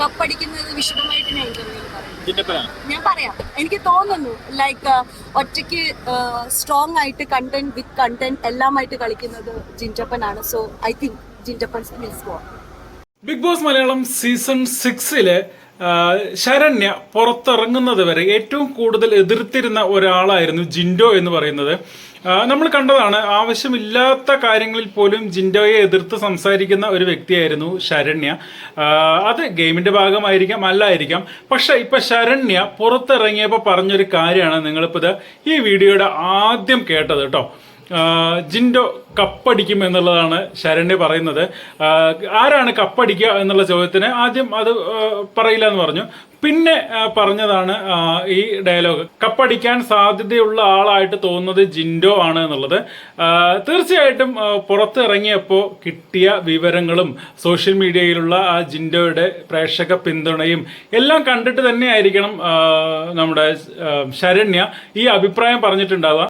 കപ്പടിക്കുന്നത് വിശദമായിട്ട് ഞാൻ ഇന്റർവ്യൂവിൽ പറയും. ഞാൻ പറയാം. എനിക്ക് തോന്നുന്നു ലൈക്ക് ഒറ്റയ്ക്ക് സ്ട്രോങ് ആയിട്ട് കണ്ടന്റ് വിത്ത് കണ്ടന്റ് എല്ലാമായിട്ട് കളിക്കുന്നത് ജിന്റപ്പനാണ്. So I think Jintappan Bigg Boss Malayalam season സിക്സിൽ ശരണ്യ പുറത്തിറങ്ങുന്നത് വരെ ഏറ്റവും കൂടുതൽ എതിർത്തിരുന്ന ഒരാളായിരുന്നു ജിൻഡോ എന്ന് പറയുന്നത്. നമ്മൾ കണ്ടതാണ് ആവശ്യമില്ലാത്ത കാര്യങ്ങളിൽ പോലും ജിൻഡോയെ എതിർത്ത് സംസാരിക്കുന്ന ഒരു വ്യക്തിയായിരുന്നു ശരണ്യ. അത് ഗെയിമിന്റെ ഭാഗമായിരിക്കാം അല്ലായിരിക്കാം. പക്ഷെ ഇപ്പൊ ശരണ്യ പുറത്തിറങ്ങിയപ്പോൾ പറഞ്ഞൊരു കാര്യമാണ് നിങ്ങളിപ്പോൾ ഇത് ഈ വീഡിയോയുടെ ആദ്യം കേട്ടത് കേട്ടോ. ജിൻഡോ കപ്പടിക്കും എന്നുള്ളതാണ് ശരണ്യ പറയുന്നത്. ആരാണ് കപ്പടിക്കുക എന്നുള്ള ചോദ്യത്തിന് ആദ്യം അത് പറയില്ല എന്ന് പറഞ്ഞു. പിന്നെ പറഞ്ഞതാണ് ഈ ഡയലോഗ്. കപ്പടിക്കാൻ സാധ്യതയുള്ള ആളായിട്ട് തോന്നുന്നത് ജിൻഡോ ആണ് എന്നുള്ളത്. തീർച്ചയായിട്ടും പുറത്തിറങ്ങിയപ്പോൾ കിട്ടിയ വിവരങ്ങളും സോഷ്യൽ മീഡിയയിലുള്ള ആ ജിൻഡോയുടെ പ്രേക്ഷക പിന്തുണയും എല്ലാം കണ്ടിട്ട് തന്നെയായിരിക്കണം നമ്മുടെ ശരണ്യ ഈ അഭിപ്രായം പറഞ്ഞിട്ടുണ്ടാവുക.